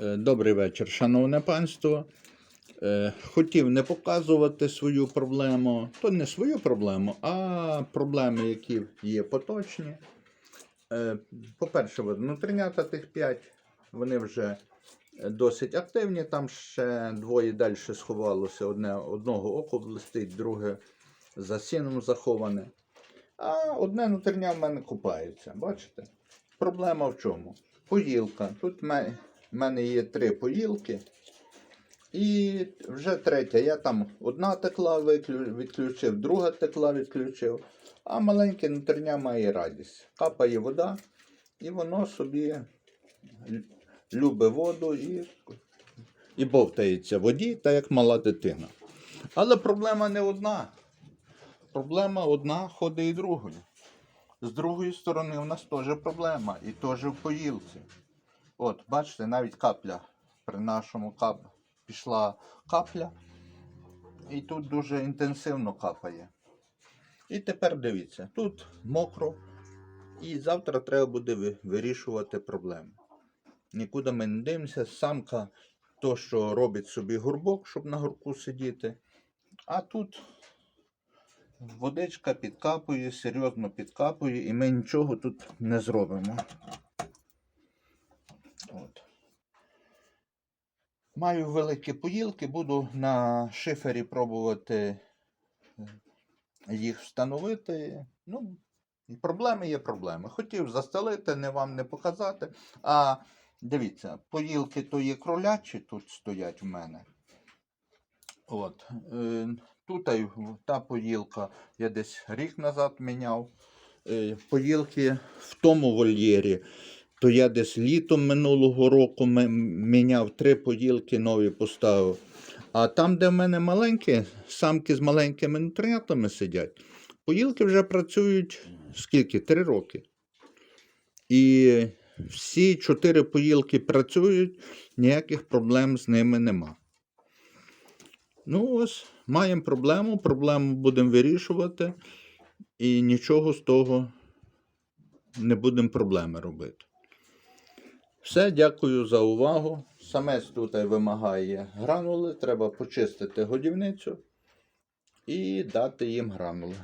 Е, Добрий вечір, шановне панство. Е, Хотів не показувати свою проблему, то не свою проблему, а проблеми, які є поточні. Е, По-перше, внутрінята тих 5, вони вже досить активні. Там ще двоє далі сховалося. Одне, одного око блистить, друге за сіном заховане. А одне внутрішня в мене купається. Бачите? Проблема в чому? Поїлка. Тут в мене- є три поїлки. І вже третя. Я там одна текла відключив, друга текла відключив. А маленьке внутрішня має радість. Капає вода, і воно собі лю- любить воду і, і бовтається в воді, так як мала дитина. Але проблема не одна. Проблема одна ходить і другою. З другої сторони, у нас теж проблема, і теж в поїлці. От, бачите, навіть капля при нашому кап пішла капля, і тут дуже інтенсивно капає. І тепер дивіться, тут мокро, і завтра треба буде вирішувати проблему. Нікуди ми не дивимося. Самка то, що робить собі гурбок, щоб на гурку сидіти. А тут водичка підкапує, серйозно підкапує, і ми нічого тут не зробимо. От. Маю великі поїлки, буду на шифері пробувати е, їх встановити. Ну, проблеми є проблеми. Хотів застелити, не вам не показати. А дивіться, поїлки то є кролячі, тут стоять в мене. От. Е, тут та поїлка я десь рік назад міняв. Е, поїлки в тому вольєрі. То я десь літом минулого року міняв три поїлки, нові поставив. А там, де в мене маленькі, самки з маленькими нутріятами сидять, поїлки вже працюють скільки? Три роки. І всі чотири поїлки працюють, ніяких проблем з ними нема. Ну ось, маємо проблему, проблему будемо вирішувати, і нічого з того не будемо проблеми робити. Все, дякую за увагу. Самець тут вимагає гранули, треба почистити годівницю і дати їм гранули.